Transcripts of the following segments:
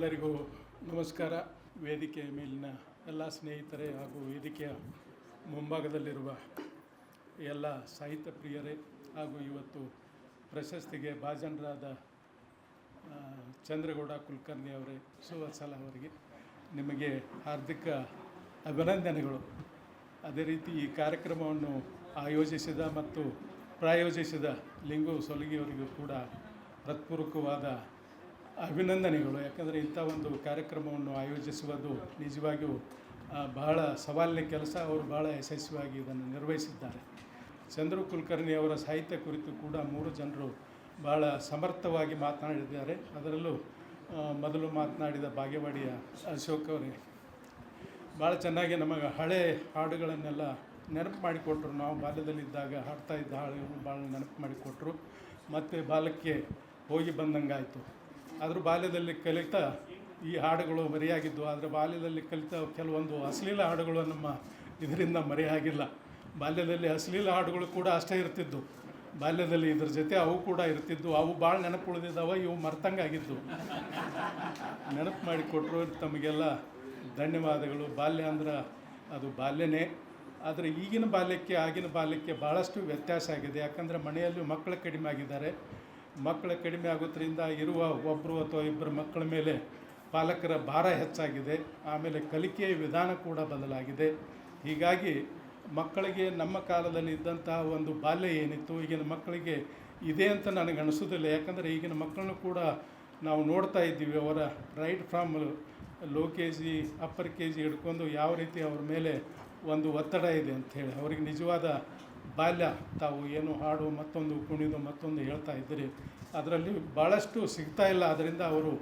ಎಲ್ಲರಿಗೂ ನಮಸ್ಕಾರ. ವೇದಿಕೆಯ ಮೇಲಿನ ಎಲ್ಲ ಸ್ನೇಹಿತರೆ ಹಾಗೂ ವೇದಿಕೆಯ ಮುಂಭಾಗದಲ್ಲಿರುವ ಎಲ್ಲ ಸಾಹಿತ್ಯ ಪ್ರಿಯರೇ ಹಾಗೂ ಇವತ್ತು ಪ್ರಶಸ್ತಿಗೆ ಭಾಜನರಾದ ಚಂದ್ರಗೌಡ ಕುಲಕರ್ಣಿ ಅವರೇ ಸುವತ್ಸಲ ಅವರಿಗೆ ನಿಮಗೆ ಹಾರ್ದಿಕ ಅಭಿನಂದನೆಗಳು. ಅದೇ ರೀತಿ ಈ ಕಾರ್ಯಕ್ರಮವನ್ನು ಆಯೋಜಿಸಿದ ಮತ್ತು ಪ್ರಾಯೋಜಿಸಿದ ಲಿಂಗು ಸೊಲಗಿಯವರಿಗೂ ಕೂಡ ಹೃತ್ಪೂರ್ವಕವಾದ ಅಭಿನಂದನೆಗಳು. ಯಾಕಂದರೆ ಇಂಥ ಒಂದು ಕಾರ್ಯಕ್ರಮವನ್ನು ಆಯೋಜಿಸುವುದು ನಿಜವಾಗಿಯೂ ಬಹಳ ಸವಾಲಿನ ಕೆಲಸ. ಅವರು ಬಹಳ ಯಶಸ್ವಿಯಾಗಿ ಇದನ್ನು ನಿರ್ವಹಿಸಿದ್ದಾರೆ. ಚಂದ್ರು ಕುಲಕರ್ಣಿ ಅವರ ಸಾಹಿತ್ಯ ಕುರಿತು ಕೂಡ ಮೂರು ಜನರು ಬಹಳ ಸಮರ್ಥವಾಗಿ ಮಾತನಾಡಿದ್ದಾರೆ. ಅದರಲ್ಲೂ ಮೊದಲು ಮಾತನಾಡಿದ ಬಾಗೇವಾಡಿಯ ಅಶೋಕ್ ಅವರೇ ಭಾಳ ಚೆನ್ನಾಗಿ ನಮಗೆ ಹಳೆ ಹಾಡುಗಳನ್ನೆಲ್ಲ ನೆನಪು ಮಾಡಿಕೊಟ್ರು. ನಾವು ಬಾಲ್ಯದಲ್ಲಿದ್ದಾಗ ಹಾಡ್ತಾ ಇದ್ದ ಹಾಡುಗಳನ್ನು ಭಾಳ ನೆನಪು ಮಾಡಿಕೊಟ್ರು. ಮತ್ತು ಬಾಲಕ್ಕೆ ಹೋಗಿ ಬಂದಂಗಾಯಿತು. ಆದರೂ ಬಾಲ್ಯದಲ್ಲಿ ಕಲಿತಾ ಈ ಹಾಡುಗಳು ಮರೆಯಾಗಿದ್ದು, ಆದರೆ ಬಾಲ್ಯದಲ್ಲಿ ಕಲಿತ ಕೆಲವೊಂದು ಅಶ್ಲೀಲ ಹಾಡುಗಳು ನಮ್ಮ ಇದರಿಂದ ಮರೆಯಾಗಿಲ್ಲ. ಬಾಲ್ಯದಲ್ಲಿ ಅಶ್ಲೀಲ ಹಾಡುಗಳು ಕೂಡ ಅಷ್ಟೇ ಇರ್ತಿದ್ದು. ಬಾಲ್ಯದಲ್ಲಿ ಇದ್ರ ಜೊತೆ ಅವು ಕೂಡ ಇರ್ತಿದ್ದು. ಅವು ಭಾಳ ನೆನಪು ಉಳಿದಿದ್ದಾವೆ ಇವು ಮರ್ತಂಗಾಗಿದ್ದು. ನೆನಪು ಮಾಡಿಕೊಟ್ರು ತಮಗೆಲ್ಲ ಧನ್ಯವಾದಗಳು. ಬಾಲ್ಯ ಅಂದ್ರೆ ಅದು ಬಾಲ್ಯನೇ. ಆದರೆ ಈಗಿನ ಬಾಲ್ಯಕ್ಕೆ, ಆಗಿನ ಬಾಲ್ಯಕ್ಕೆ ಭಾಳಷ್ಟು ವ್ಯತ್ಯಾಸ ಆಗಿದೆ. ಯಾಕಂದರೆ ಮನೆಯಲ್ಲಿ ಮಕ್ಕಳು ಕಡಿಮೆ ಆಗಿದ್ದಾರೆ. ಮಕ್ಕಳು ಕಡಿಮೆ ಆಗೋದ್ರಿಂದ ಇರುವ ಒಬ್ಬರು ಅಥವಾ ಇಬ್ಬರು ಮಕ್ಕಳ ಮೇಲೆ ಪಾಲಕರ ಭಾರ ಹೆಚ್ಚಾಗಿದೆ. ಆಮೇಲೆ ಕಲಿಕೆಯ ವಿಧಾನ ಕೂಡ ಬದಲಾಗಿದೆ. ಹೀಗಾಗಿ ಮಕ್ಕಳಿಗೆ ನಮ್ಮ ಕಾಲದಲ್ಲಿ ಇದ್ದಂತಹ ಒಂದು ಬಾಲ್ಯ ಏನಿತ್ತು, ಈಗಿನ ಮಕ್ಕಳಿಗೆ ಇದೆ ಅಂತ ನನಗೆ ಅನಿಸೋದಿಲ್ಲ ಯಾಕಂದರೆ ಈಗಿನ ಮಕ್ಕಳನ್ನು ಕೂಡ ನಾವು ನೋಡ್ತಾ ಇದ್ದೀವಿ. ಅವರ right from lower K G upper K G ಹಿಡ್ಕೊಂಡು ಯಾವ ರೀತಿ ಅವ್ರ ಮೇಲೆ ಒಂದು ಒತ್ತಡ ಇದೆ ಅಂಥೇಳಿ ಅವರಿಗೆ ನಿಜವಾದ ಬಾಲ್ಯ, ತಾವು ಏನು ಹಾಡು ಮತ್ತೊಂದು ಕುಣಿದು ಮತ್ತೊಂದು ಹೇಳ್ತಾ ಇದ್ದೀರಿ, ಅದರಲ್ಲಿ ಭಾಳಷ್ಟು ಸಿಗ್ತಾ ಇಲ್ಲ, ಅದರಿಂದ ಅವರು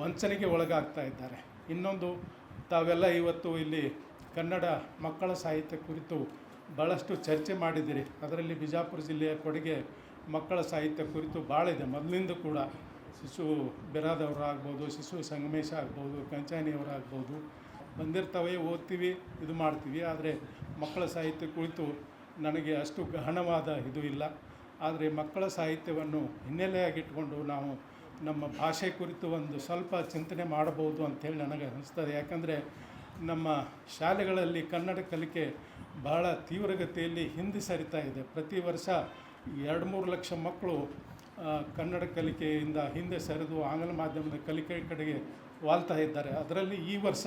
ವಂಚನೆಗೆ ಒಳಗಾಗ್ತಾ ಇದ್ದಾರೆ. ಇನ್ನೊಂದು, ತಾವೆಲ್ಲ ಇವತ್ತು ಇಲ್ಲಿ ಕನ್ನಡ ಮಕ್ಕಳ ಸಾಹಿತ್ಯ ಕುರಿತು ಭಾಳಷ್ಟು ಚರ್ಚೆ ಮಾಡಿದ್ದೀರಿ. ಅದರಲ್ಲಿ ಬಿಜಾಪುರ ಜಿಲ್ಲೆಯ ಕೊಡುಗೆ ಮಕ್ಕಳ ಸಾಹಿತ್ಯ ಕುರಿತು ಭಾಳ ಇದೆ. ಮೊದಲಿಂದ ಕೂಡ ಶಿಶು ಬಿರಾದವರು ಆಗ್ಬೋದು ಶಿಶು ಸಂಗಮೇಶ ಆಗ್ಬೋದು ಕಂಚಾಣಿಯವರಾಗ್ಬೋದು ಬಂದಿರ್ತವೆ, ಓದ್ತೀವಿ, ಇದು ಮಾಡ್ತೀವಿ. ಆದರೆ ಮಕ್ಕಳ ಸಾಹಿತ್ಯ ಕುರಿತು ನನಗೆ ಅಷ್ಟು ಗಹನವಾದ ಇದು ಇಲ್ಲ. ಆದರೆ ಮಕ್ಕಳ ಸಾಹಿತ್ಯವನ್ನು ಹಿನ್ನೆಲೆಯಾಗಿಟ್ಕೊಂಡು ನಾವು ನಮ್ಮ ಭಾಷೆ ಕುರಿತು ಒಂದು ಸ್ವಲ್ಪ ಚಿಂತನೆ ಮಾಡಬಹುದು ಅಂಥೇಳಿ ನನಗೆ ಅನಿಸ್ತದೆ. ಯಾಕಂದರೆ ನಮ್ಮ ಶಾಲೆಗಳಲ್ಲಿ ಕನ್ನಡ ಕಲಿಕೆ ಬಹಳ ತೀವ್ರಗತಿಯಲ್ಲಿ ಹಿಂದೆ ಸರಿತಾ ಇದೆ. ಪ್ರತಿ ವರ್ಷ ಎರಡು ಮೂರು ಲಕ್ಷ ಮಕ್ಕಳು ಕನ್ನಡ ಕಲಿಕೆಯಿಂದ ಹಿಂದೆ ಸರಿದು ಆಂಗ್ಲ ಮಾಧ್ಯಮದ ಕಲಿಕೆ ಕಡೆಗೆ ವಾಲ್ತಾ ಇದ್ದಾರೆ. ಅದರಲ್ಲಿ ಈ ವರ್ಷ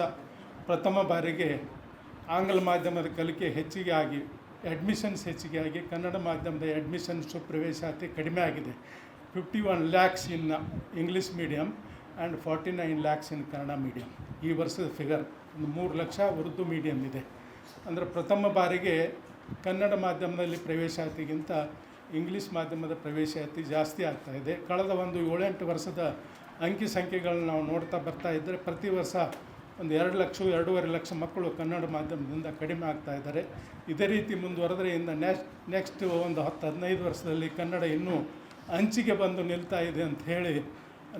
ಪ್ರಥಮ ಬಾರಿಗೆ ಆಂಗ್ಲ ಮಾಧ್ಯಮದ ಕಲಿಕೆ ಹೆಚ್ಚಿಗೆ ಆಗಿ ಅಡ್ಮಿಷನ್ಸ್ ಹೆಚ್ಚಿಗೆ ಆಗಿ ಕನ್ನಡ ಮಾಧ್ಯಮದ ಅಡ್ಮಿಷನ್ಸು ಪ್ರವೇಶಾತಿ ಕಡಿಮೆ ಆಗಿದೆ. Fifty one lakhs in English medium and forty nine lakhs in Kannada medium ಈ ವರ್ಷದ ಫಿಗರ್ ಒಂದು ಮೂರು ಲಕ್ಷ ಉರ್ದು ಮೀಡಿಯಮ್ ಇದೆ. ಅಂದರೆ ಪ್ರಥಮ ಬಾರಿಗೆ ಕನ್ನಡ ಮಾಧ್ಯಮದಲ್ಲಿ ಪ್ರವೇಶಾತಿಗಿಂತ ಇಂಗ್ಲೀಷ್ ಮಾಧ್ಯಮದ ಪ್ರವೇಶಾತಿ ಜಾಸ್ತಿ ಆಗ್ತಾ ಇದೆ. ಕಳೆದ ಒಂದು ಏಳೆಂಟು ವರ್ಷದ ಅಂಕಿ ಸಂಖ್ಯೆಗಳನ್ನ ನಾವು ನೋಡ್ತಾ ಬರ್ತಾ ಇದ್ದರೆ ಪ್ರತಿ ವರ್ಷ ಒಂದು ಎರಡು ಲಕ್ಷ, ಎರಡೂವರೆ ಲಕ್ಷ ಮಕ್ಕಳು ಕನ್ನಡ ಮಾಧ್ಯಮದಿಂದ ಕಡಿಮೆ ಆಗ್ತಾ ಇದ್ದಾರೆ. ಇದೇ ರೀತಿ ಮುಂದುವರೆದ್ರೆ ಇನ್ನು ನೆಕ್ಸ್ಟ್ ನೆಕ್ಸ್ಟ್ ಒಂದು ಹತ್ತು, ಹದಿನೈದು ವರ್ಷದಲ್ಲಿ ಕನ್ನಡ ಇನ್ನೂ ಅಂಚಿಗೆ ಬಂದು ನಿಲ್ತಾ ಇದೆ ಅಂತ ಹೇಳಿ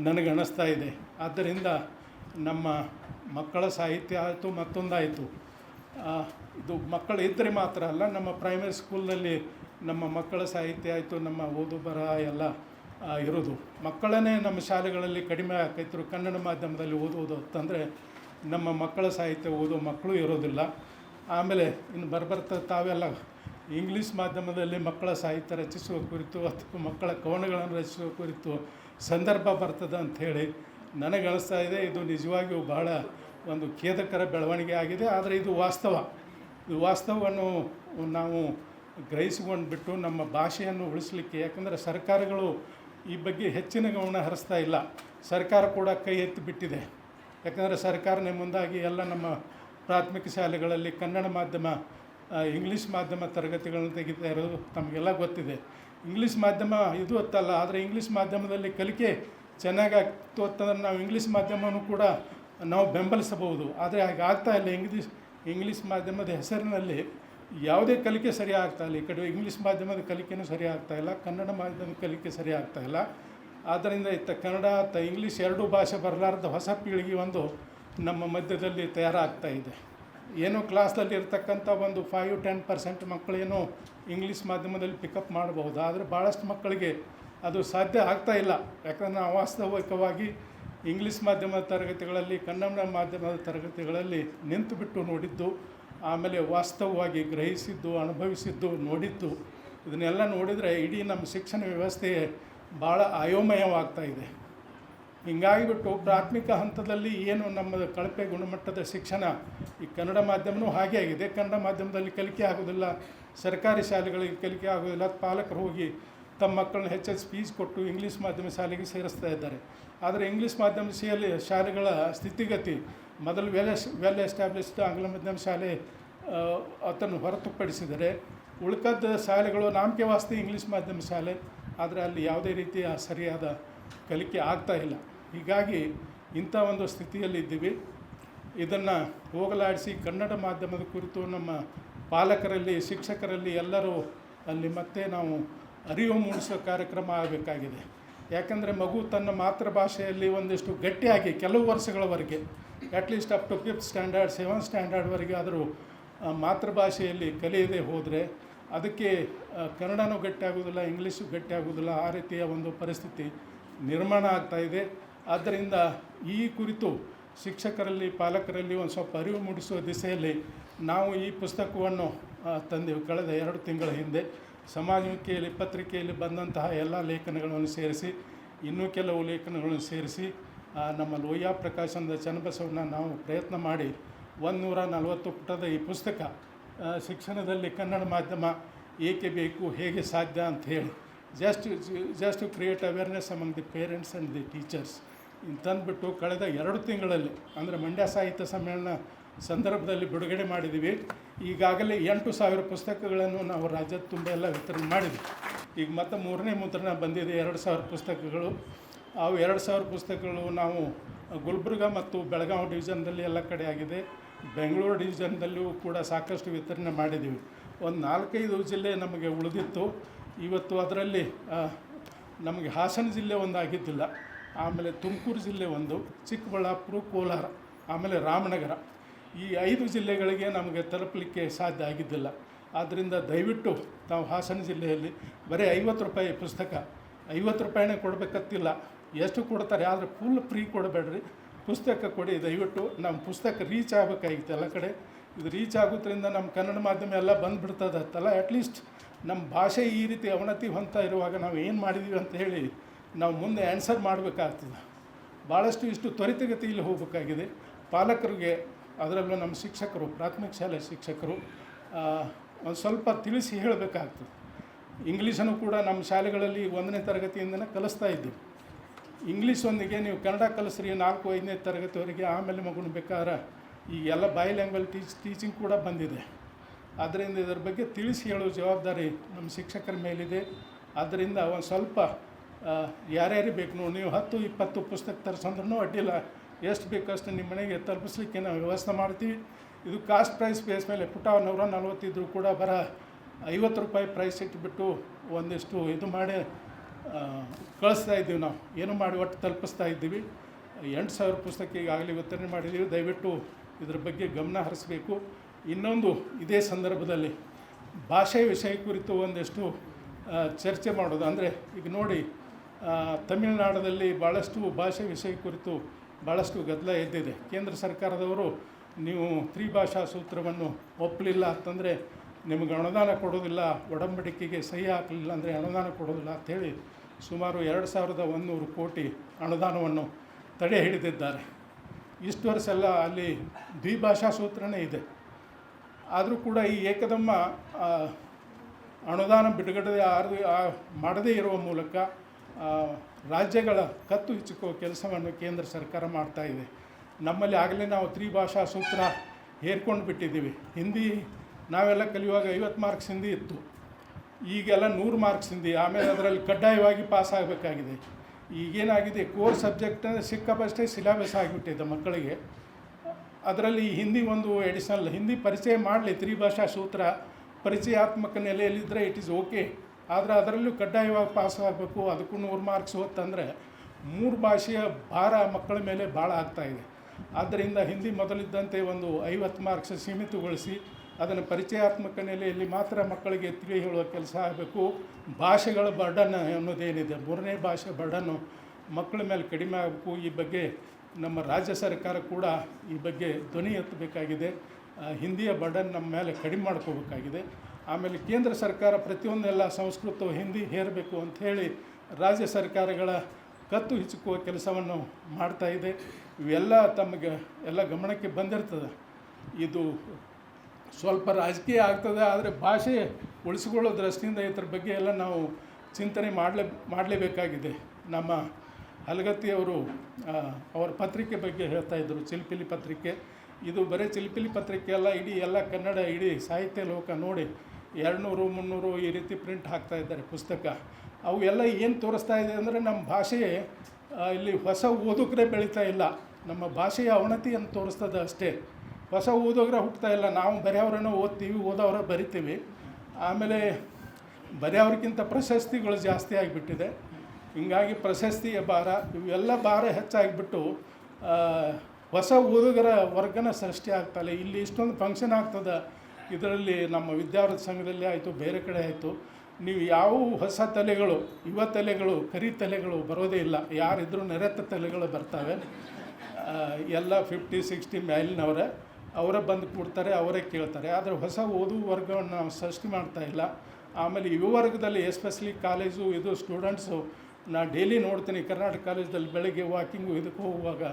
ನನಗೆ ಅನ್ನಿಸ್ತಾ ಇದೆ. ಆದ್ದರಿಂದ ನಮ್ಮ ಮಕ್ಕಳ ಸಾಹಿತ್ಯ ಆಯಿತು, ಮತ್ತೊಂದಾಯಿತು. ಇದು ಮಕ್ಕಳು ಇದ್ದರೆ ಮಾತ್ರ ಅಲ್ಲ, ನಮ್ಮ ಪ್ರೈಮರಿ ಸ್ಕೂಲ್ನಲ್ಲಿ ನಮ್ಮ ಮಕ್ಕಳ ಸಾಹಿತ್ಯ ಆಯಿತು, ನಮ್ಮ ಓದು ಬರಹ ಎಲ್ಲ ಇರೋದು. ಮಕ್ಕಳನ್ನೇ ನಮ್ಮ ಶಾಲೆಗಳಲ್ಲಿ ಕಡಿಮೆ ಆಕೈತರು ಕನ್ನಡ ಮಾಧ್ಯಮದಲ್ಲಿ ಓದುವುದು ಅಂತಂದರೆ ನಮ್ಮ ಮಕ್ಕಳ ಸಾಹಿತ್ಯ ಓದೋ ಮಕ್ಕಳು ಇರೋದಿಲ್ಲ. ಆಮೇಲೆ ಇನ್ನು ಬರ್ಬರ್ತಾ ತಾವೆಲ್ಲ ಇಂಗ್ಲೀಷ್ ಮಾಧ್ಯಮದಲ್ಲಿ ಮಕ್ಕಳ ಸಾಹಿತ್ಯ ರಚಿಸುವ ಕುರಿತು ಅಥವಾ ಮಕ್ಕಳ ಕವನಗಳನ್ನು ರಚಿಸುವ ಕುರಿತು ಸಂದರ್ಭ ಬರ್ತದೆ ಅಂಥೇಳಿ ನನಗೆ ಅನಿಸ್ತಾ ಇದೆ. ಇದು ನಿಜವಾಗಿಯೂ ಬಹಳ ಒಂದು ಖೇದಕರ ಬೆಳವಣಿಗೆ ಆಗಿದೆ. ಆದರೆ ಇದು ವಾಸ್ತವ. ಇದು ವಾಸ್ತವವನ್ನು ನಾವು ಗ್ರಹಿಸಿಕೊಂಡು ಬಿಟ್ಟು ನಮ್ಮ ಭಾಷೆಯನ್ನು ಉಳಿಸಲಿಕ್ಕೆ, ಯಾಕಂದರೆ ಸರ್ಕಾರಗಳು ಈ ಬಗ್ಗೆ ಹೆಚ್ಚಿನ ಗಮನ ಹರಿಸ್ತಾ ಇಲ್ಲ. ಸರ್ಕಾರ ಕೂಡ ಕೈ ಎತ್ತಿ ಬಿಟ್ಟಿದೆ. ಯಾಕಂದರೆ ಸರ್ಕಾರನೇ ಮುಂದಾಗಿ ಎಲ್ಲ ನಮ್ಮ ಪ್ರಾಥಮಿಕ ಶಾಲೆಗಳಲ್ಲಿ ಕನ್ನಡ ಮಾಧ್ಯಮ ಇಂಗ್ಲೀಷ್ ಮಾಧ್ಯಮ ತರಗತಿಗಳನ್ನು ತೆಗಿತಾ ಇರೋದು ತಮಗೆಲ್ಲ ಗೊತ್ತಿದೆ. ಇಂಗ್ಲೀಷ್ ಮಾಧ್ಯಮ ಇದು ಹೊತ್ತಲ್ಲ, ಆದರೆ ಇಂಗ್ಲೀಷ್ ಮಾಧ್ಯಮದಲ್ಲಿ ಕಲಿಕೆ ಚೆನ್ನಾಗಾಗ್ತು ಅಂತಂದ್ರೆ ನಾವು ಇಂಗ್ಲೀಷ್ ಮಾಧ್ಯಮವೂ ಕೂಡ ನಾವು ಬೆಂಬಲಿಸಬಹುದು. ಆದರೆ ಹಾಗೆ ಆಗ್ತಾ ಇಲ್ಲ ಇಂಗ್ಲೀಷ್ ಇಂಗ್ಲೀಷ್ ಮಾಧ್ಯಮದ ಹೆಸರಿನಲ್ಲಿ ಯಾವುದೇ ಕಲಿಕೆ ಸರಿ ಆಗ್ತಾ ಇಲ್ಲ. ಈ ಕಡೆ ಇಂಗ್ಲೀಷ್ ಮಾಧ್ಯಮದ ಕಲಿಕೆಯೂ ಸರಿ ಆಗ್ತಾ ಇಲ್ಲ, ಕನ್ನಡ ಮಾಧ್ಯಮದ ಕಲಿಕೆ ಸರಿ ಆಗ್ತಾ ಇಲ್ಲ. ಆದ್ದರಿಂದ ಇತ್ತ ಕನ್ನಡ ತ ಇಂಗ್ಲೀಷ್ ಎರಡೂ ಭಾಷೆ ಬರಲಾರ್ದ ಹೊಸ ಪೀಳಿಗೆ ಒಂದು ನಮ್ಮ ಮಧ್ಯದಲ್ಲಿ ತಯಾರಾಗ್ತಾ ಇದೆ. ಏನೋ ಕ್ಲಾಸಲ್ಲಿ ಇರ್ತಕ್ಕಂಥ ಒಂದು ಫೈವ್ ಟೆನ್ ಪರ್ಸೆಂಟ್ ಮಕ್ಕಳೇನೋ ಇಂಗ್ಲೀಷ್ ಮಾಧ್ಯಮದಲ್ಲಿ ಪಿಕಪ್ ಮಾಡಬಹುದು. ಆದರೆ ಭಾಳಷ್ಟು ಮಕ್ಕಳಿಗೆ ಅದು ಸಾಧ್ಯ ಆಗ್ತಾ ಇಲ್ಲ. ಯಾಕಂದರೆ ನಾವು ವಾಸ್ತವಿಕವಾಗಿ ಇಂಗ್ಲೀಷ್ ಮಾಧ್ಯಮದ ತರಗತಿಗಳಲ್ಲಿ, ಕನ್ನಡ ಮಾಧ್ಯಮದ ತರಗತಿಗಳಲ್ಲಿ ನಿಂತು ಬಿಟ್ಟು ನೋಡಿದ್ದು, ಆಮೇಲೆ ವಾಸ್ತವವಾಗಿ ಗ್ರಹಿಸಿದ್ದು, ಅನುಭವಿಸಿದ್ದು, ನೋಡಿದ್ದು, ಇದನ್ನೆಲ್ಲ ನೋಡಿದರೆ ಇಡೀ ನಮ್ಮ ಶಿಕ್ಷಣ ವ್ಯವಸ್ಥೆ ಭಾಳ ಅಯೋಮಯವಾಗ್ತಾ ಇದೆ. ಹಿಂಗಾಗಿಬಿಟ್ಟು ಪ್ರಾಥಮಿಕ ಹಂತದಲ್ಲಿ ಏನು ನಮ್ಮ ಕಳಪೆ ಗುಣಮಟ್ಟದ ಶಿಕ್ಷಣ ಈ ಕನ್ನಡ ಮಾಧ್ಯಮವೂ ಹಾಗೆ ಆಗಿದೆ. ಕನ್ನಡ ಮಾಧ್ಯಮದಲ್ಲಿ ಕಲಿಕೆ ಆಗೋದಿಲ್ಲ ಸರ್ಕಾರಿ ಶಾಲೆಗಳಿಗೆ ಕಲಿಕೆ ಆಗೋದಿಲ್ಲ ಪಾಲಕರು ಹೋಗಿ ತಮ್ಮ ಮಕ್ಕಳನ್ನ ಹೆಚ್ಚೆಚ್ಚು ಫೀಸ್ ಕೊಟ್ಟು ಇಂಗ್ಲೀಷ್ ಮಾಧ್ಯಮ ಶಾಲೆಗೆ ಸೇರಿಸ್ತಾ ಇದ್ದಾರೆ. ಆದರೆ ಇಂಗ್ಲೀಷ್ ಮಾಧ್ಯಮ ಶಾಲೆ, ಶಾಲೆಗಳ ಸ್ಥಿತಿಗತಿ, ಮೊದಲು ವೆಲ್ ಎಸ್, ವೆಲ್ ಎಸ್ಟಾಬ್ಲಿಷ್ಡ್ ಆಂಗ್ಲ ಮಾಧ್ಯಮ ಶಾಲೆ ಅದನ್ನು ಹೊರತುಪಡಿಸಿದರೆ ಉಳ್ಕದ ಶಾಲೆಗಳು ನಾಮಕೆ ವಾಸ್ತಿ ಇಂಗ್ಲೀಷ್ ಮಾಧ್ಯಮ ಶಾಲೆ ಆದರೆ ಅಲ್ಲಿ ಯಾವುದೇ ರೀತಿಯ ಸರಿಯಾದ ಕಲಿಕೆ ಆಗ್ತಾ ಇಲ್ಲ. ಹೀಗಾಗಿ ಇಂಥ ಒಂದು ಸ್ಥಿತಿಯಲ್ಲಿದ್ದೀವಿ ಇದನ್ನು ಹೋಗಲಾಡಿಸಿ ಕನ್ನಡ ಮಾಧ್ಯಮದ ಕುರಿತು ನಮ್ಮ ಪಾಲಕರಲ್ಲಿ, ಶಿಕ್ಷಕರಲ್ಲಿ ಎಲ್ಲರೂ ಅಲ್ಲಿ ಮತ್ತೆ ನಾವು ಅರಿವು ಮೂಡಿಸೋ ಕಾರ್ಯಕ್ರಮ ಆಗಬೇಕಾಗಿದೆ. ಯಾಕಂದರೆ ಮಗು ತನ್ನ ಮಾತೃಭಾಷೆಯಲ್ಲಿ ಒಂದಿಷ್ಟು ಗಟ್ಟಿಯಾಗಿ ಕೆಲವು ವರ್ಷಗಳವರೆಗೆ at least up to fifth standard seventh ಸ್ಟ್ಯಾಂಡರ್ಡ್ವರೆಗೆ ಆದರೂ ಮಾತೃಭಾಷೆಯಲ್ಲಿ ಕಲಿಯದೆ ಹೋದರೆ ಅದಕ್ಕೆ ಕನ್ನಡನೂ ಗಟ್ಟಿ ಆಗೋದಿಲ್ಲ ಇಂಗ್ಲೀಷು ಗಟ್ಟಿ ಆಗೋದಿಲ್ಲ ಆ ರೀತಿಯ ಒಂದು ಪರಿಸ್ಥಿತಿ ನಿರ್ಮಾಣ ಆಗ್ತಾ ಇದೆ. ಆದ್ದರಿಂದ ಈ ಕುರಿತು ಶಿಕ್ಷಕರಲ್ಲಿ, ಪಾಲಕರಲ್ಲಿ ಒಂದು ಸ್ವಲ್ಪ ಅರಿವು ಮೂಡಿಸುವ ದಿಸೆಯಲ್ಲಿ ನಾವು ಈ ಪುಸ್ತಕವನ್ನು ತಂದೆವು ಕಳೆದ ಎರಡು ತಿಂಗಳ ಹಿಂದೆ ಸಮಾಜಮುಖಿಯಲ್ಲಿ, ಪತ್ರಿಕೆಯಲ್ಲಿ ಬಂದಂತಹ ಎಲ್ಲ ಲೇಖನಗಳನ್ನು ಸೇರಿಸಿ, ಇನ್ನೂ ಕೆಲವು ಲೇಖನಗಳನ್ನು ಸೇರಿಸಿ ನಮ್ಮ ಲೋಯ್ಯಾ ಪ್ರಕಾಶನದ ಚನ್ನಬಸವನ್ನ ನಾವು ಪ್ರಯತ್ನ ಮಾಡಿ ಒಂದುನೂರ ನಲವತ್ತು ಪುಟದ ಈ ಪುಸ್ತಕ ಶಿಕ್ಷಣದಲ್ಲಿ ಕನ್ನಡ ಮಾಧ್ಯಮ ಏಕೆ ಬೇಕು, ಹೇಗೆ ಸಾಧ್ಯ ಅಂತ ಹೇಳಿ. Just just to create awareness among the parents and the teachers ತಂದುಬಿಟ್ಟು ಕಳೆದ ಎರಡು ತಿಂಗಳಲ್ಲಿ, ಅಂದರೆ ಮಂಡ್ಯ ಸಾಹಿತ್ಯ ಸಮ್ಮೇಳನ ಸಂದರ್ಭದಲ್ಲಿ ಬಿಡುಗಡೆ ಮಾಡಿದ್ದೀವಿ ಈಗಾಗಲೇ ಎಂಟು ಸಾವಿರ ಪುಸ್ತಕಗಳನ್ನು ನಾವು ರಾಜ್ಯದ ತುಂಬ ಎಲ್ಲ ವಿತರಣೆ ಮಾಡಿದ್ವಿ. ಈಗ ಮತ್ತೆ ಮೂರನೇ ಮುದ್ರಣ ಬಂದಿದೆ, ಎರಡು ಸಾವಿರ ಪುಸ್ತಕಗಳು. ಅವು ಎರಡು ಸಾವಿರ ಪುಸ್ತಕಗಳು ನಾವು ಗುಲ್ಬರ್ಗ ಮತ್ತು ಬೆಳಗಾವಿ ಡಿವಿಷನ್ದಲ್ಲಿ ಎಲ್ಲ ಕಡೆ ಆಗಿದೆ. ಬೆಂಗಳೂರು ಡಿವಿಷನ್ದಲ್ಲೂ ಕೂಡ ಸಾಕಷ್ಟು ವಿತರಣೆ ಮಾಡಿದ್ದೀವಿ. ಒಂದು ನಾಲ್ಕೈದು ಜಿಲ್ಲೆ ನಮಗೆ ಉಳಿದಿತ್ತು. ಇವತ್ತು ಅದರಲ್ಲಿ ನಮಗೆ ಹಾಸನ ಜಿಲ್ಲೆ ಒಂದು ಆಗಿದ್ದಿಲ್ಲ ಆಮೇಲೆ ತುಮಕೂರು ಜಿಲ್ಲೆ ಒಂದು, ಚಿಕ್ಕಬಳ್ಳಾಪುರ, ಕೋಲಾರ, ಆಮೇಲೆ ರಾಮನಗರ. ಈ ಐದು ಜಿಲ್ಲೆಗಳಿಗೆ ನಮಗೆ ತಲುಪಲಿಕ್ಕೆ ಸಾಧ್ಯ ಆಗಿದ್ದಿಲ್ಲ. ಆದ್ದರಿಂದ ದಯವಿಟ್ಟು ತಾವು ಹಾಸನ ಜಿಲ್ಲೆಯಲ್ಲಿ ಬರೀ ಐವತ್ತು ರೂಪಾಯಿ ಪುಸ್ತಕ, ಐವತ್ತು ರೂಪಾಯಿನೇ ಕೊಡಬೇಕತ್ತಿಲ್ಲ. ಎಷ್ಟು ಕೊಡ್ತಾರೆ ಆದರೆ ಫುಲ್ ಫ್ರೀ ಕೊಡಬೇಡ್ರಿ. ಪುಸ್ತಕ ಕೊಡಿ, ದಯವಿಟ್ಟು. ನಮ್ಮ ಪುಸ್ತಕ ರೀಚ್ ಆಗಬೇಕಾಗಿತ್ತು ಎಲ್ಲ ಕಡೆ. ಇದು ರೀಚ್ ಆಗೋದ್ರಿಂದ ನಮ್ಮ ಕನ್ನಡ ಮಾಧ್ಯಮ ಎಲ್ಲ ಬಂದುಬಿಡ್ತದತ್ತಲ್ಲ ಅಟ್ಲೀಸ್ಟ್ ನಮ್ಮ ಭಾಷೆ ಈ ರೀತಿ ಅವನತಿ ಹೊಂತ ಇರುವಾಗ ನಾವು ಏನು ಮಾಡಿದ್ದೀವಿ ಅಂತ ಹೇಳಿ ನಾವು ಮುಂದೆ ಆನ್ಸರ್ ಮಾಡಬೇಕಾಗ್ತದೆ. ಭಾಳಷ್ಟು ಇಷ್ಟು ತ್ವರಿತಗತಿಯಲ್ಲಿ ಹೋಗಬೇಕಾಗಿದೆ. ಪಾಲಕರಿಗೆ, ಅದರಲ್ಲೂ ನಮ್ಮ ಶಿಕ್ಷಕರು, ಪ್ರಾಥಮಿಕ ಶಾಲೆ ಶಿಕ್ಷಕರು ಒಂದು ಸ್ವಲ್ಪ ತಿಳಿಸಿ ಹೇಳಬೇಕಾಗ್ತದೆ. ಇಂಗ್ಲೀಷನ್ನು ಕೂಡ ನಮ್ಮ ಶಾಲೆಗಳಲ್ಲಿ ಒಂದನೇ ತರಗತಿಯಿಂದನೇ ಕಲಿಸ್ತಾ ಇದ್ದೀವಿ. ಇಂಗ್ಲೀಷ್ ಒಂದಿಗೆ ನೀವು ಕನ್ನಡ ಕಲಿಸ್ರಿ ನಾಲ್ಕು ಐದನೇ ತರಗತಿವರೆಗೆ ಆಮೇಲೆ ಮಗುನ ಬೇಕಾದ್ರೆ ಈ ಎಲ್ಲ ಬಾಯಿ ಲ್ಯಾಂಗ್ವೇಜ್ ಟೀಚ್ ಟೀಚಿಂಗ್ ಕೂಡ ಬಂದಿದೆ. ಆದ್ದರಿಂದ ಇದರ ಬಗ್ಗೆ ತಿಳಿಸಿ ಹೇಳುವ ಜವಾಬ್ದಾರಿ ನಮ್ಮ ಶಿಕ್ಷಕರ ಮೇಲಿದೆ. ಆದ್ದರಿಂದ ಒಂದು ಸ್ವಲ್ಪ ಯಾರ್ಯಾರಿಗೆ ಬೇಕು ನೋಡಿ, ನೀವು ಹತ್ತು, ಇಪ್ಪತ್ತು ಪುಸ್ತಕ ತರಿಸಂದ್ರೂ ಅಡ್ಡಿಲ್ಲ. ಎಷ್ಟು ಬೇಕಷ್ಟು ನಿಮ್ಮ ಮನೆಗೆ ತಲುಪಿಸ್ಲಿಕ್ಕೆ ನಾವು ವ್ಯವಸ್ಥೆ ಮಾಡ್ತೀವಿ. ಇದು ಕಾಸ್ಟ್ ಪ್ರೈಸ್ ಬೇಸ್ ಮೇಲೆ ಪುಟ ನೂರ ನಲ್ವತ್ತಿದ್ರು ಕೂಡ ಬರ ಐವತ್ತು ರೂಪಾಯಿ ಪ್ರೈಸ್ ಇಟ್ಬಿಟ್ಟು ಒಂದಿಷ್ಟು ಇದು ಮಾಡಿ ಕಳಿಸ್ತಾ ಇದ್ದೀವಿ ನಾವು. ಏನು ಮಾಡಿ ಒಟ್ಟು ತಲುಪಿಸ್ತಾ ಇದ್ದೀವಿ. ಎಂಟು ಸಾವಿರ ಪುಸ್ತಕ ಈಗಾಗಲೇ ವಿತರಣೆ ಮಾಡಿದ್ದೀವಿ. ದಯವಿಟ್ಟು ಇದ್ರ ಬಗ್ಗೆ ಗಮನ ಹರಿಸಬೇಕು. ಇನ್ನೊಂದು ಇದೇ ಸಂದರ್ಭದಲ್ಲಿ ಭಾಷೆ ವಿಷಯ ಕುರಿತು ಒಂದಿಷ್ಟು ಚರ್ಚೆ ಮಾಡೋದು. ಅಂದರೆ ಈಗ ನೋಡಿ ತಮಿಳುನಾಡಲ್ಲಿ ಭಾಳಷ್ಟು ಭಾಷೆ ವಿಷಯ ಕುರಿತು ಭಾಳಷ್ಟು ಗದ್ದಲ ಎದ್ದಿದೆ. ಕೇಂದ್ರ ಸರ್ಕಾರದವರು ನೀವು ತ್ರಿಭಾಷಾ ಸೂತ್ರವನ್ನು ಒಪ್ಪಲಿಲ್ಲ ಅಂತಂದರೆ ನಿಮಗೆ ಅನುದಾನ ಕೊಡೋದಿಲ್ಲ, ಒಡಂಬಡಿಕೆಗೆ ಸಹಿ ಹಾಕಲಿಲ್ಲ ಅಂದರೆ ಅನುದಾನ ಕೊಡೋದಿಲ್ಲ ಅಂಥೇಳಿ ಸುಮಾರು ಎರಡು ಸಾವಿರದ ಒಂದುನೂರು ಕೋಟಿ ಅನುದಾನವನ್ನು ತಡೆ ಹಿಡಿದಿದ್ದಾರೆ. ಇಷ್ಟು ವರ್ಷ ಎಲ್ಲ ಅಲ್ಲಿ ದ್ವಿಭಾಷಾ ಸೂತ್ರನೇ ಇದೆ. ಆದರೂ ಕೂಡ ಈ ಏಕದಮ್ಮ ಅನುದಾನ ಬಿಡುಗಡೆ ಆರ್ದ, ಆ- ಮಾಡದೇ ಇರುವ ಮೂಲಕ ರಾಜ್ಯಗಳ ಕತ್ತು ಹಿಚ್ಚುಕೋ ಕೆಲಸವನ್ನು ಕೇಂದ್ರ ಸರ್ಕಾರ ಮಾಡ್ತಾಯಿದೆ ನಮ್ಮಲ್ಲಿ ಆಗಲೇ ನಾವು ತ್ರಿಭಾಷಾ ಸೂತ್ರ ಹೇರ್ಕೊಂಡು ಬಿಟ್ಟಿದ್ದೀವಿ. ಹಿಂದಿ ನಾವೆಲ್ಲ ಕಲಿಯುವಾಗ ಐವತ್ತು ಮಾರ್ಕ್ಸ್ ಹಿಂದಿ ಇತ್ತು. ಈಗೆಲ್ಲ ನೂರು ಮಾರ್ಕ್ಸ್ ಹಿಂದಿ, ಆಮೇಲೆ ಅದರಲ್ಲಿ ಕಡ್ಡಾಯವಾಗಿ ಪಾಸ್ ಆಗಬೇಕಾಗಿದೆ. ಈಗೇನಾಗಿದೆ ಕೋರ್ ಸಬ್ಜೆಕ್ಟ್ ಸಿಕ್ಕಾಪಷ್ಟೇ ಸಿಲೆಬಸ್ ಆಗಿಬಿಟ್ಟಿದೆ ಮಕ್ಕಳಿಗೆ. ಅದರಲ್ಲಿ ಹಿಂದಿ ಒಂದು ಎಡಿಷನಲ್ ಹಿಂದಿ ಪರಿಚಯ ಮಾಡಲಿ, ತ್ರಿಭಾಷಾ ಸೂತ್ರ, ಪರಿಚಯಾತ್ಮಕ ನೆಲೆಯಲ್ಲಿದ್ದರೆ ಇಟ್ ಈಸ್ ಓಕೆ ಆದರೆ ಅದರಲ್ಲೂ ಕಡ್ಡಾಯವಾಗಿ ಪಾಸ್ ಆಗಬೇಕು, ಅದಕ್ಕೂ ನೂರು ಮಾರ್ಕ್ಸ್ ಹೊತ್ತಂದರೆ ಮೂರು ಭಾಷೆಯ ಭಾರ ಮಕ್ಕಳ ಮೇಲೆ ಭಾಳ ಆಗ್ತಾ ಇದೆ. ಆದ್ದರಿಂದ ಹಿಂದಿ ಮೊದಲಿದ್ದಂತೆ ಒಂದು ಐವತ್ತು ಮಾರ್ಕ್ಸ್ ಸೀಮಿತಗೊಳಿಸಿ ಅದನ್ನು ಪರಿಚಯಾತ್ಮಕ ನೆಲೆಯಲ್ಲಿ ಮಾತ್ರ ಮಕ್ಕಳಿಗೆ ತಿಳಿ ಹೇಳುವ ಕೆಲಸ ಆಗಬೇಕು. ಭಾಷೆಗಳ ಬರ್ಡನ್ ಅನ್ನೋದೇನಿದೆ? ಮೂರನೇ ಭಾಷೆ ಬರ್ಡನ್ನು ಮಕ್ಕಳ ಮೇಲೆ ಕಡಿಮೆ ಆಗಬೇಕು. ಈ ಬಗ್ಗೆ ನಮ್ಮ ರಾಜ್ಯ ಸರ್ಕಾರ ಕೂಡ ಈ ಬಗ್ಗೆ ಧ್ವನಿ ಎತ್ತಬೇಕಾಗಿದೆ. ಹಿಂದಿಯ ಬರ್ಡನ್ ನಮ್ಮ ಮೇಲೆ ಕಡಿಮೆ ಮಾಡ್ಕೋಬೇಕಾಗಿದೆ. ಆಮೇಲೆ ಕೇಂದ್ರ ಸರ್ಕಾರ ಪ್ರತಿಯೊಂದೆಲ್ಲ ಸಂಸ್ಕೃತ ಹಿಂದಿ ಹೇರಬೇಕು ಅಂಥೇಳಿ ರಾಜ್ಯ ಸರ್ಕಾರಗಳ ಕತ್ತು ಹಿಚುಕುವ ಕೆಲಸವನ್ನು ಮಾಡ್ತಾಯಿದೆ ಇವೆಲ್ಲ ತಮಗೆ ಎಲ್ಲ ಗಮನಕ್ಕೆ ಬಂದಿರ್ತದೆ. ಇದು ಸ್ವಲ್ಪ ರಾಜಕೀಯ ಆಗ್ತದೆ, ಆದರೆ ಭಾಷೆ ಉಳಿಸಿಕೊಳ್ಳೋ ದೃಷ್ಟಿಯಿಂದ ಇದ್ರ ಬಗ್ಗೆ ಎಲ್ಲ ನಾವು ಚಿಂತನೆ ಮಾಡಲೇ, ಮಾಡಲೇಬೇಕಾಗಿದೆ. ನಮ್ಮ ಹಲಗತ್ತಿಯವರು ಅವರ ಪತ್ರಿಕೆ ಬಗ್ಗೆ ಹೇಳ್ತಾ ಇದ್ದರು ಚಿಲ್ಪಿಲಿ ಪತ್ರಿಕೆ. ಇದು ಬರೀ ಚಿಲ್ಪಿಲಿ ಪತ್ರಿಕೆ ಅಲ್ಲ, ಇಡೀ ಎಲ್ಲ ಕನ್ನಡ, ಇಡೀ ಸಾಹಿತ್ಯ ಲೋಕ ನೋಡಿ ಎರಡುನೂರು, ಮುನ್ನೂರು ಈ ರೀತಿ ಪ್ರಿಂಟ್ ಹಾಕ್ತಾ ಇದ್ದಾರೆ ಪುಸ್ತಕ. ಅವು ಎಲ್ಲ ಏನು ತೋರಿಸ್ತಾ ಇದೆ ಅಂದರೆ ನಮ್ಮ ಭಾಷೆ ಇಲ್ಲಿ ಹೊಸ ಓದುಕರೇ ಬೆಳೀತಾ ಇಲ್ಲ. ನಮ್ಮ ಭಾಷೆಯ ಅವನತಿಯನ್ನು ತೋರಿಸ್ತದೆ ಅಷ್ಟೇ. ಹೊಸ ಓದೋಗ್ರೆ ಹುಟ್ತಾ ಇಲ್ಲ. ನಾವು ಬರೆಯೋರನ್ನು ಓದ್ತೀವಿ ಓದೋರ ಬರಿತೀವಿ. ಆಮೇಲೆ ಬರೆಯವ್ರಿಗಿಂತ ಪ್ರಶಸ್ತಿಗಳು ಜಾಸ್ತಿ ಆಗಿಬಿಟ್ಟಿದೆ. ಹಿಂಗಾಗಿ ಪ್ರಶಸ್ತಿಯ ಭಾರ, ಇವೆಲ್ಲ ಭಾರ ಹೆಚ್ಚಾಗಿಬಿಟ್ಟು ಹೊಸ ಓದುಗರ ವರ್ಗನ ಸೃಷ್ಟಿ ಆಗ್ತಲ್ಲ ಇಲ್ಲಿ. ಇಷ್ಟೊಂದು ಫಂಕ್ಷನ್ ಆಗ್ತದೆ. ಇದರಲ್ಲಿ ನಮ್ಮ ವಿದ್ಯಾರ್ಥಿ ಸಂಘದಲ್ಲಿ ಆಯಿತು, ಬೇರೆ ಕಡೆ ಆಯಿತು. ನೀವು ಯಾವ ಹೊಸ ತಲೆಗಳು, ಯುವ ತಲೆಗಳು, ಕರಿ ತಲೆಗಳು ಬರೋದೇ ಇಲ್ಲ. ಯಾರಿದ್ರೂ ನೆರೆತ ತಲೆಗಳು ಬರ್ತವೆ. ಎಲ್ಲ ಫಿಫ್ಟಿ ಸಿಕ್ಸ್ಟಿ ಮೇಲಿನವರೇ. ಅವರೇ ಬಂದು ಕೊಡ್ತಾರೆ, ಅವರೇ ಕೇಳ್ತಾರೆ. ಆದರೆ ಹೊಸ ಓದು ವರ್ಗವನ್ನು ನಾವು ಸೃಷ್ಟಿ ಮಾಡ್ತಾ ಇಲ್ಲ. ಆಮೇಲೆ ಯುವ ವರ್ಗದಲ್ಲಿ ಎಸ್ಪೆಷಲಿ ಕಾಲೇಜು, ಇದು ಸ್ಟೂಡೆಂಟ್ಸು ನಾ ಡೈಲಿ ನೋಡ್ತೀನಿ. ಕರ್ನಾಟಕ ಕಾಲೇಜಲ್ಲಿ ಬೆಳಗ್ಗೆ ವಾಕಿಂಗು ಇದಕ್ಕೆ ಹೋಗುವಾಗ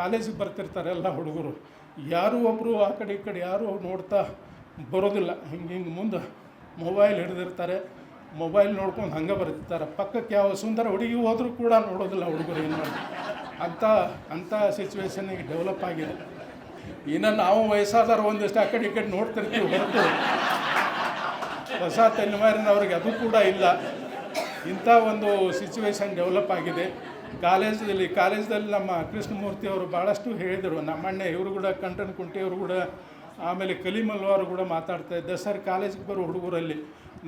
ಕಾಲೇಜಿಗೆ ಬರ್ತಿರ್ತಾರೆ ಎಲ್ಲ ಹುಡುಗರು. ಯಾರೂ ಒಬ್ಬರು ಆ ಕಡೆ ಈ ಕಡೆ ಯಾರೂ ನೋಡ್ತಾ ಬರೋದಿಲ್ಲ. ಹಿಂಗೆ ಹಿಂಗೆ ಮುಂದೆ ಮೊಬೈಲ್ ಹಿಡಿದಿರ್ತಾರೆ. ಮೊಬೈಲ್ ನೋಡ್ಕೊಂಡು ಹಂಗೆ ಬರ್ತಿರ್ತಾರೆ. ಪಕ್ಕಕ್ಕೆ ಯಾವ ಸುಂದರ ಹುಡುಗಿ ಹೋದರೂ ಕೂಡ ನೋಡೋದಿಲ್ಲ ಹುಡುಗರು ಏನು ಮಾಡಿ ಅಂಥ ಅಂಥ ಸಿಚುವೇಶನ್ ಈಗ ಡೆವಲಪ್ ಆಗಿದೆ. ಇನ್ನು ನಾವು ವಯಸ್ಸಾದವ್ರು ಒಂದಿಷ್ಟು ಆ ಕಡೆ ಈ ಕಡೆ ನೋಡ್ತಿರ್ತೀವಿ ಹೊರತು. ಹೊಸ ತಲೆಮಾರಿನವ್ರಿಗೆ ಅದು ಕೂಡ ಇಲ್ಲ. ಇಂಥ ಒಂದು ಸಿಚುವೇಶನ್ ಡೆವಲಪ್ ಆಗಿದೆ. ಕಾಲೇಜಲ್ಲಿ ಕಾಲೇಜಲ್ಲಿ ನಮ್ಮ ಕೃಷ್ಣಮೂರ್ತಿ ಅವರು ಭಾಳಷ್ಟು ಹೇಳಿದರು. ನಮ್ಮಣ್ಣೆ ಇವರು ಕೂಡ ಕಂಟನ್ ಕುಂಟಿ ಅವರು ಕೂಡ ಆಮೇಲೆ ಕಲಿಮಲ್ವಾರು ಕೂಡ ಮಾತಾಡ್ತಾ ಇದ್ದ, ಸರ್, ಕಾಲೇಜಿಗೆ ಬರೋ ಹುಡುಗರಲ್ಲಿ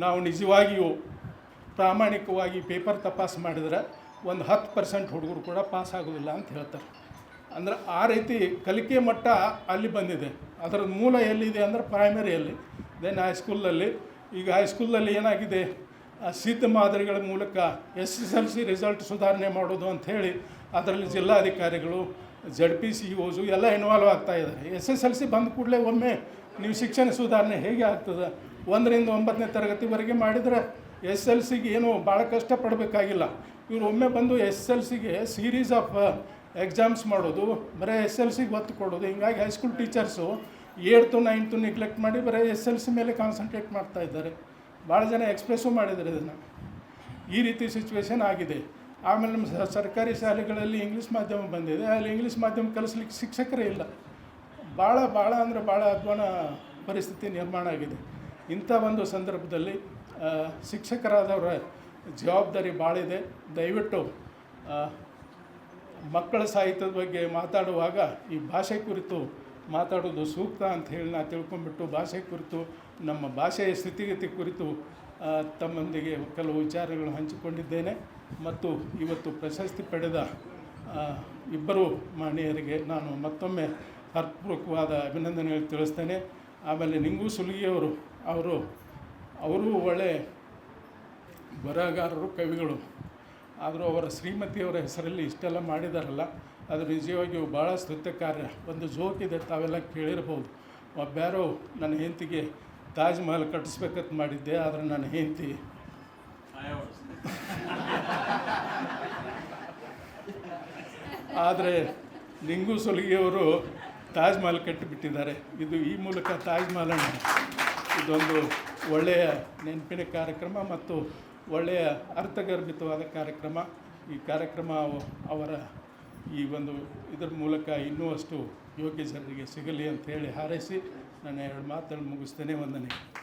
ನಾವು ನಿಜವಾಗಿಯೂ ಪ್ರಾಮಾಣಿಕವಾಗಿ ಪೇಪರ್ ತಪಾಸು ಮಾಡಿದ್ರೆ ಒಂದು ಹತ್ತು ಪರ್ಸೆಂಟ್ ಹುಡುಗರು ಕೂಡ ಪಾಸ್ ಆಗೋದಿಲ್ಲ ಅಂತ ಹೇಳ್ತಾರೆ. ಅಂದ್ರೆ ಆ ರೀತಿ ಕಲಿಕೆ ಮಟ್ಟ ಅಲ್ಲಿ ಬಂದಿದೆ. ಅದರ ಮೂಲ ಎಲ್ಲಿದೆ ಅಂದ್ರೆ ಪ್ರೈಮರಿಯಲ್ಲಿ ದೆನ್ ಹೈಸ್ಕೂಲಲ್ಲಿ ಈಗ ಹೈಸ್ಕೂಲಲ್ಲಿ ಏನಾಗಿದೆ? ಸಿದ್ಧ ಮಾದರಿಗಳ ಮೂಲಕ S S L C result ಸುಧಾರಣೆ ಮಾಡೋದು ಅಂಥೇಳಿ ಅದರಲ್ಲಿ ಜಿಲ್ಲಾಧಿಕಾರಿಗಳು ಜಡ್ ಪಿ ಸಿ ಓಸು ಎಲ್ಲ ಇನ್ವಾಲ್ವ್ ಆಗ್ತಾ ಇದ್ದಾರೆ. ಎಸ್ ಎಸ್ ಎಲ್ ಸಿ ಬಂದ ಕೂಡಲೇ ಒಮ್ಮೆ ನೀವು ಶಿಕ್ಷಣ ಸುಧಾರಣೆ ಹೇಗೆ ಆಗ್ತದೆ? ಒಂದರಿಂದ ಒಂಬತ್ತನೇ ತರಗತಿವರೆಗೆ ಮಾಡಿದರೆ ಎಸ್ ಎಲ್ ಸಿಗೆ ಏನು ಭಾಳ ಕಷ್ಟಪಡಬೇಕಾಗಿಲ್ಲ. ಇವರು ಒಮ್ಮೆ ಬಂದು ಎಸ್ ಎಲ್ ಸಿಗೆ ಸೀರೀಸ್ ಆಫ್ ಎಕ್ಸಾಮ್ಸ್ ಮಾಡೋದು, ಬರೀ ಎಸ್ ಎಲ್ ಸಿಗೆ ಒತ್ತು ಕೊಡೋದು. ಹಿಂಗಾಗಿ ಹೈಸ್ಕೂಲ್ ಟೀಚರ್ಸು ಏಳ್ತು, ನೈನ್ತು ನೆಗ್ಲೆಕ್ಟ್ ಮಾಡಿ ಬರೀ ಎಸ್ ಎಲ್ ಸಿ ಮೇಲೆ ಕಾನ್ಸಂಟ್ರೇಟ್ ಮಾಡ್ತಾ ಇದ್ದಾರೆ. ಭಾಳ ಜನ ಎಕ್ಸ್ಪ್ರೆಸ್ಸು ಮಾಡಿದ್ದಾರೆ ಇದನ್ನು. ಈ ರೀತಿ ಸಿಚುವೇಶನ್ ಆಗಿದೆ. ಆಮೇಲೆ ನಮ್ಮ ಸರ್ಕಾರಿ ಶಾಲೆಗಳಲ್ಲಿ ಇಂಗ್ಲೀಷ್ ಮಾಧ್ಯಮ ಬಂದಿದೆ. ಅಲ್ಲಿ ಇಂಗ್ಲೀಷ್ ಮಾಧ್ಯಮ ಕಲಿಸ್ಲಿಕ್ಕೆ ಶಿಕ್ಷಕರೇ ಇಲ್ಲ. ಭಾಳ ಭಾಳ ಅಂದರೆ ಭಾಳ ಅಧ್ವಾನ ಪರಿಸ್ಥಿತಿ ನಿರ್ಮಾಣ ಆಗಿದೆ. ಇಂಥ ಒಂದು ಸಂದರ್ಭದಲ್ಲಿ ಶಿಕ್ಷಕರಾದವರ ಜವಾಬ್ದಾರಿ ಭಾಳ ಇದೆ. ದಯವಿಟ್ಟು ಮಕ್ಕಳ ಸಾಹಿತ್ಯದ ಬಗ್ಗೆ ಮಾತಾಡುವಾಗ ಈ ಭಾಷೆ ಕುರಿತು ಮಾತಾಡೋದು ಸೂಕ್ತ ಅಂತ ಹೇಳಿ ನಾನು ತಿಳ್ಕೊಂಬಿಟ್ಟು ಭಾಷೆ ಕುರಿತು, ನಮ್ಮ ಭಾಷೆಯ ಸ್ಥಿತಿಗತಿ ಕುರಿತು ತಮ್ಮೊಂದಿಗೆ ಕೆಲವು ವಿಚಾರಗಳು ಹಂಚಿಕೊಂಡಿದ್ದೇನೆ. ಮತ್ತು ಇವತ್ತು ಪ್ರಶಸ್ತಿ ಪಡೆದ ಇಬ್ಬರು ಮಾನ್ಯರಿಗೆ ನಾನು ಮತ್ತೊಮ್ಮೆ ಅರ್ಥಪೂರ್ವಕವಾದ ಅಭಿನಂದನೆಗಳು ತಿಳಿಸ್ತೇನೆ. ಆಮೇಲೆ ನಿಂಗು ಸುಲಿಗಿಯವರು, ಅವರು ಅವರು ಒಳ್ಳೆ ಬರಹಗಾರರು, ಕವಿಗಳು. ಆದರೂ ಅವರ ಶ್ರೀಮತಿಯವರ ಹೆಸರಲ್ಲಿ ಇಷ್ಟೆಲ್ಲ ಮಾಡಿದಾರಲ್ಲ, ಅದು ನಿಜವಾಗಿಯೂ ಭಾಳ ಸ್ತುತ್ಯ ಕಾರ್ಯ ಒಂದು ಜೋಕ್ ಇದೆ, ತಾವೆಲ್ಲ ಕೇಳಿರ್ಬೋದು. ಒಬ್ಬ್ಯಾರೋ ನನ್ನ ಹೆಂಡತಿಗೆ ತಾಜ್ ಮಹಲ್ ಕಟ್ಟಿಸ್ಬೇಕಂತ ಮಾಡಿದ್ದೆ, ಆದರೆ ನನ್ನ ಹೆಂಡತಿ ಆದರೆ ನಿಂಗು ಸುಲಿಗೆಯವರು ತಾಜ್ ಮಹಲ್ ಕಟ್ಟಿಬಿಟ್ಟಿದ್ದಾರೆ. ಇದು ಈ ಮೂಲಕ ತಾಜ್ ಮಹಲನ್ನು ಇದೊಂದು ಒಳ್ಳೆಯ ನೆನಪಿನ ಕಾರ್ಯಕ್ರಮ ಮತ್ತು ಒಳ್ಳೆಯ ಅರ್ಥಗರ್ಭಿತವಾದ ಕಾರ್ಯಕ್ರಮ. ಈ ಕಾರ್ಯಕ್ರಮ ಅವ- ಅವರ ಈ ಒಂದು ಇದರ ಮೂಲಕ ಇನ್ನೂ ಅಷ್ಟು ಯೋಗ್ಯ ಜನರಿಗೆ ಸಿಗಲಿ ಅಂತ ಹೇಳಿ ಹಾರೈಸಿ, ನನ್ನ ಎರಡು ಮಾತನ್ನು ಮುಗಿಸ್ತೇನೆ. ವಂದನೆ.